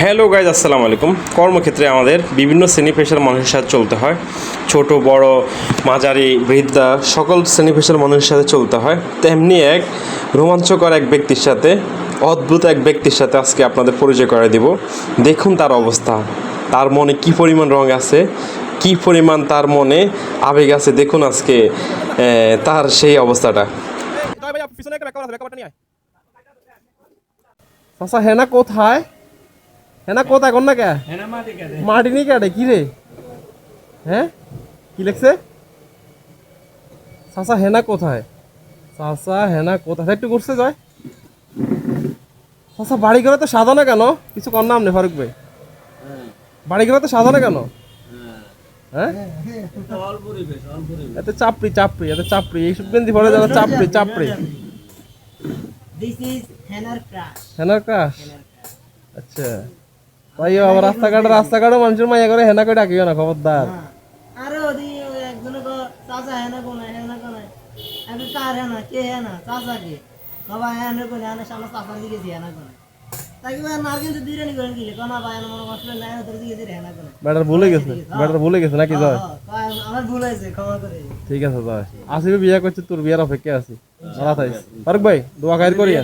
Hello guys আসসালামু আলাইকুম। কর্মক্ষেত্রে আমাদের বিভিন্ন শ্রেণি পেশার মানুষের সাথে চলতে হয়। ছোট, বড়, মাঝারি, বৃদ্ধা, সকল শ্রেণি পেশার মানুষের সাথে চলতে হয়। তেমনি এক রোমাঞ্চকর এক ব্যক্তির সাথে, অদ্ভুত এক ব্যক্তির সাথে আজকে আপনাদের পরিচয় করে দিব। দেখুন তার অবস্থা। তার মনে কি পরিমাণ রং আছে? কি পরিমাণ তার মনে আবেগ আছে? দেখুন আজকে তার সেই অবস্থাটা। চাচা, হেনা কোথায়? হেনা কোথায়? কোন না কে মাটি নিয়ে কেটে? কি রে? হ্যাঁ? কি লেখছে? চাচা হেনা কোথায়? চাচা হেনা কোথায়? একটু ঘুরছে যায় চাচা বাড়ি ঘরে তো সাজানো কেন? কিছু কর নাম নেই ফারুক ভাই। বাড়ি ঘরে তো সাজানো কেন? হ্যাঁ? এত চাপড়ি চাপড়ি এত চাপড়ি। এইসব গেঞ্জি পরে যাবে চাপড়ি চাপড়ি। This is henna crush. হেনার ক্রাশ আচ্ছা। তাই আবার রাস্তাঘাটে রাস্তাঘাটে মানুষের মাইয়া করে হেনা করে ডাকিও না খবরদার আরে ওদি একজনে কো চাচা হেনা কোন হেনা কোন আমি কার হেনা কে হেনা চাচা কে বাবা হেনা কোন হেনা সামনে চাচা দিকে দিয়ে হেনা কোন তাই কি না কিন্তু দিরে নি কোন গিলে কোন ভাই আমার কষ্ট নাই তোর দিকে দিয়ে হেনা কোন ব্যাটার ভুলে গেছে ব্যাটার ভুলে গেছে নাকি জয় আমার ভুল হয়েছে ক্ষমা করে ঠিক আছে জয় আসিবি বিয়ে করছে তোর বিয়ের অপেক্ষা আছি মারা থাইস ফারুক ভাই দোয়া খাইর করিয়া